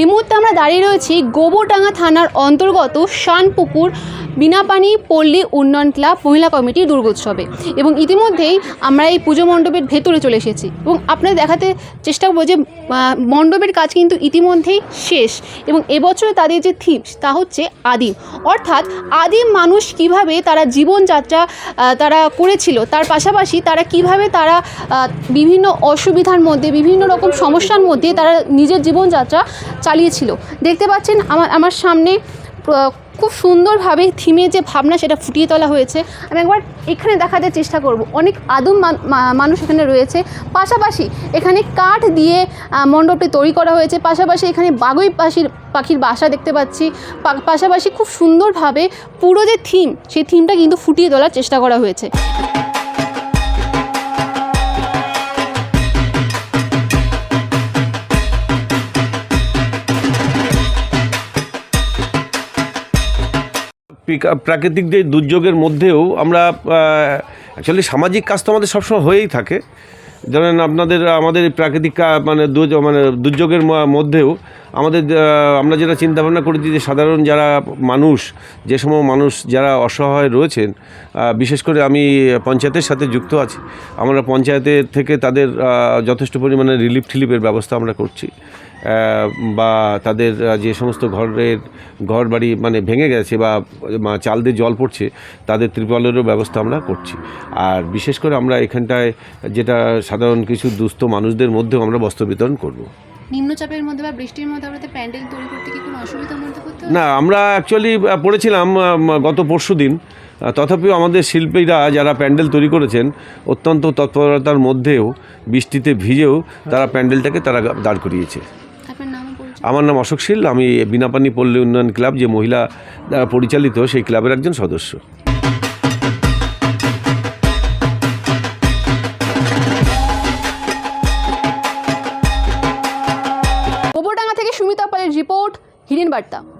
এই মুহূর্তে আমরা দাঁড়িয়ে রয়েছি গোবরডাঙ্গা থানার অন্তর্গত শানপুকুর বিনাপানি পল্লী উন্নয়ন ক্লাব মহিলা কমিটির দুর্গোৎসবে এবং ইতিমধ্যেই আমরা এই পুজো মণ্ডপের ভেতরে চলে এসেছি এবং আপনাদের দেখাতে চেষ্টা করব যে মণ্ডপের কাজ কিন্তু ইতিমধ্যেই শেষ এবং এবছরে তাদের যে থিম তা হচ্ছে আদিম। অর্থাৎ আদিম মানুষ কীভাবে তারা জীবনযাত্রা তারা করেছিল, তার পাশাপাশি তারা কীভাবে তারা বিভিন্ন অসুবিধার মধ্যে, বিভিন্ন রকম সমস্যার মধ্যে তারা নিজের জীবনযাত্রা চালিয়েছিল। দেখতে পাচ্ছেন আমার আমার সামনে খুব সুন্দরভাবে থিমে যে ভাবনা সেটা ফুটিয়ে তোলা হয়েছে। আমি একবার এখানে দেখাতে চেষ্টা করব। অনেক আদম মানুষ এখানে রয়েছে। পাশাপাশি এখানে কাঠ দিয়ে মণ্ডপটি তৈরি করা হয়েছে। পাশাপাশি এখানে বাগুই পাখির পাখির বাসা দেখতে পাচ্ছি। পাশাপাশি খুব সুন্দরভাবে পুরো যে থিম সেই থিমটা কিন্তু ফুটিয়ে তোলার চেষ্টা করা হয়েছে। প্রাকৃতিক যে দুর্যোগের মধ্যেও আমরা অ্যাকচুয়ালি সামাজিক কাজ তো আমাদের সবসময় হয়েই থাকে। ধরেন আপনাদের, আমাদের প্রাকৃতিক মানে মানে দুর্যোগের মধ্যেও আমাদের আমরা যেটা চিন্তা ভাবনা করেছি যে সাধারণ যারা মানুষ, যে সময় মানুষ যারা অসহায় রয়েছেন বিশেষ করে আমি পঞ্চায়েতের সাথে যুক্ত আছি, আমরা পঞ্চায়েতের থেকে তাদের যথেষ্ট পরিমাণে রিলিফ টিলিফের ব্যবস্থা আমরা করছি। বা তাদের যে সমস্ত ঘরের ঘর বাড়ি মানে ভেঙে গেছে বা চাল দিয়ে জল পড়ছে, তাদের ত্রিপলেরও ব্যবস্থা আমরা করছি। আর বিশেষ করে আমরা এখানটায় যেটা সাধারণ কিছু দুস্থ মানুষদের মধ্যেও আমরা বস্ত্র বিতরণ করব। নিম্নচাপের মধ্যে বা বৃষ্টির মধ্যে আপনাদের প্যান্ডেল তৈরি করতে কি কোনো অসুবিধার মধ্যে করতে না আমরা অ্যাকচুয়ালি পড়েছিলাম গত পরশু দিন। তথাপিও আমাদের শিল্পীরা যারা প্যান্ডেল তৈরি করেছেন অত্যন্ত তৎপরতার মধ্যেও বৃষ্টিতে ভিজেও তারা প্যান্ডেলটাকে তারা দাঁড় করিয়েছে। আমার নাম অশোক শীল আমি বিনাপানি পল্লী উন্নয়ন ক্লাব যে মহিলা দ্বারা পরিচালিত সেই ক্লাবের একজন সদস্য। গোবরডাঙ্গা